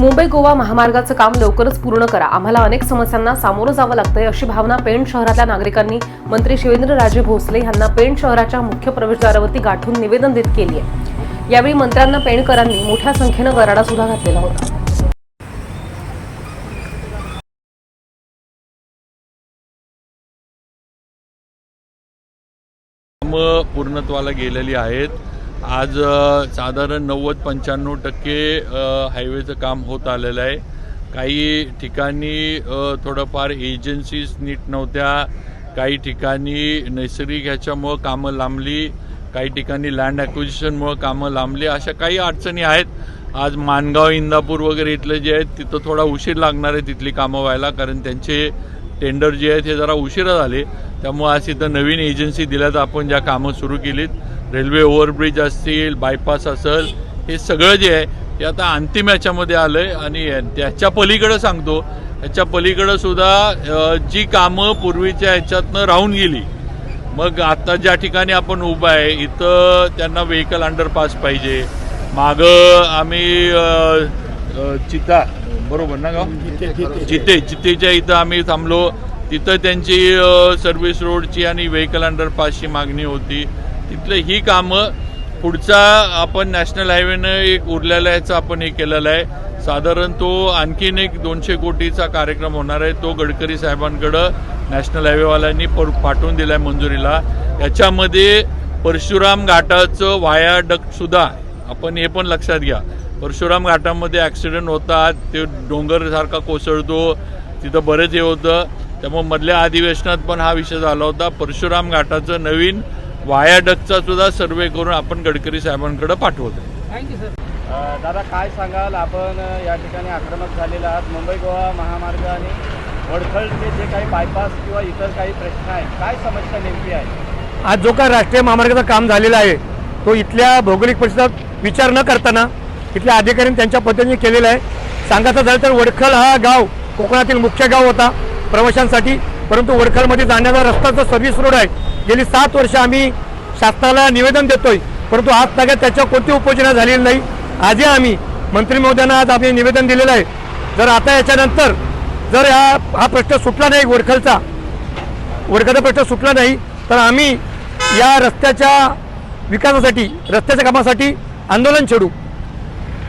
मुंबई गोवा महामार्गाचं काम लवकरच पूर्ण करा. आम्हाला अनेक समस्यांना सामोरं जावं लागतंय अशी भावना पेण शहरातल्या नागरिकांनी मंत्री शिवेंद्रराजे भोसले यांना पेण शहराच्या मुख्य प्रवेशद्वारावरती गाठून निवेदन देत केली आहे यावेळी मंत्र्यांना पेणकरांनी मोठ्या संख्येनं गराडा सुद्धा घातलेला होता. पूर्णत्वाला गेलेली आहेत. आज साधारण नव्वद पंच्याण्णव टक्के हायवेचं काम होत आलेलं आहे. काही ठिकाणी थोडंफार एजन्सीज नीट नव्हत्या. काही ठिकाणी नैसर्गिक ह्याच्यामुळं कामं लांबली. काही ठिकाणी लँड ॲक्विजिशनमुळं कामं लांबली. अशा काही अडचणी आहेत. आज मानगाव इंदापूर वगैरे इथले जे आहेत तिथं थोडा उशीर लागणार आहे तिथली कामं व्हायला कारण त्यांचे टेंडर जे आहेत हे जरा उशिरा झाले. त्यामुळे आज इथं नवीन एजन्सी दिल्यात आपण ज्या कामं सुरू केलीत. रेल्वे ओव्हरब्रिज असतील बायपास असेल हे सगळं जे आहे ते आता अंतिम याच्यामध्ये आलं आहे आणि त्याच्या पलीकडं सांगतो ह्याच्या पलीकडं सुद्धा जी कामं पूर्वीच्या ह्याच्यातनं राहून गेली. मग आता ज्या ठिकाणी आपण उभं आहे इथं त्यांना व्हेकल अंडरपास पाहिजे. मागं आम्ही चिता बरोबर ना गाव? जिथे जितेच्या इथं आम्ही थांबलो तिथं त्यांची सर्व्हिस रोडची आणि व्हेकल अंडरपासची मागणी होती. तिथलं ही कामं पुढचा आपण नॅशनल हायवेनं एक उरलेला याचं आपण हे केलेलं आहे. साधारण तो आणखीन एक दोनशे कोटीचा कार्यक्रम होणार आहे. तो गडकरी साहेबांकडं नॅशनल हायवेवाल्यांनी पर पाठवून दिला आहे मंजुरीला. याच्यामध्ये परशुराम घाटाचं वायाडक्ट सुद्धा आपण हे पण लक्षात घ्या. परशुराम घाटामध्ये ॲक्सिडेंट होतात ते डोंगरसारखा कोसळतो. तिथं बरेच हे होतं. त्यामुळे मधल्या अधिवेशनात पण हा विषय झाला होता. परशुराम घाटाचं नवीन वायाडक्टचा सुद्धा सर्वे करून आपण गडकरी साहेबांकडे पाठवतो. अ, दादा काय सांगाल? आपण या ठिकाणी आक्रमक झालेला आहात. मुंबई गोवा महामार्ग आणि वडखळचे जे काही बायपास किंवा इतर काही प्रश्न आहेत काय समस्या नेमकी आहे? आज जो काय राष्ट्रीय महामार्गाचं काम झालेलं आहे तो इथल्या भौगोलिक परिसरात विचार न करताना इथल्या अधिकाऱ्यांनी त्यांच्या पद्धतीने केलेलं आहे. सांगायचं झालं तर वडखल हा गाव कोकणातील मुख्य गाव होता प्रवाशांसाठी. परंतु वडखलमध्ये जाण्याचा रस्ता जो सर्व्हिस रोड आहे गेली सात वर्ष आम्ही शासनाला निवेदन देतोय. परंतु आज ताग्यात त्याच्यावर कोणती उपोजना झालेली नाही. आजही आम्ही मंत्री महोदयांना आज आम्ही निवेदन दिलेलं आहे. जर आता याच्यानंतर जर हा हा प्रश्न सुटला नाही वडखलचा वडखलचा प्रश्न सुटला नाही तर आम्ही या रस्त्याच्या विकासासाठी रस्त्याच्या कामासाठी आंदोलन छेडू.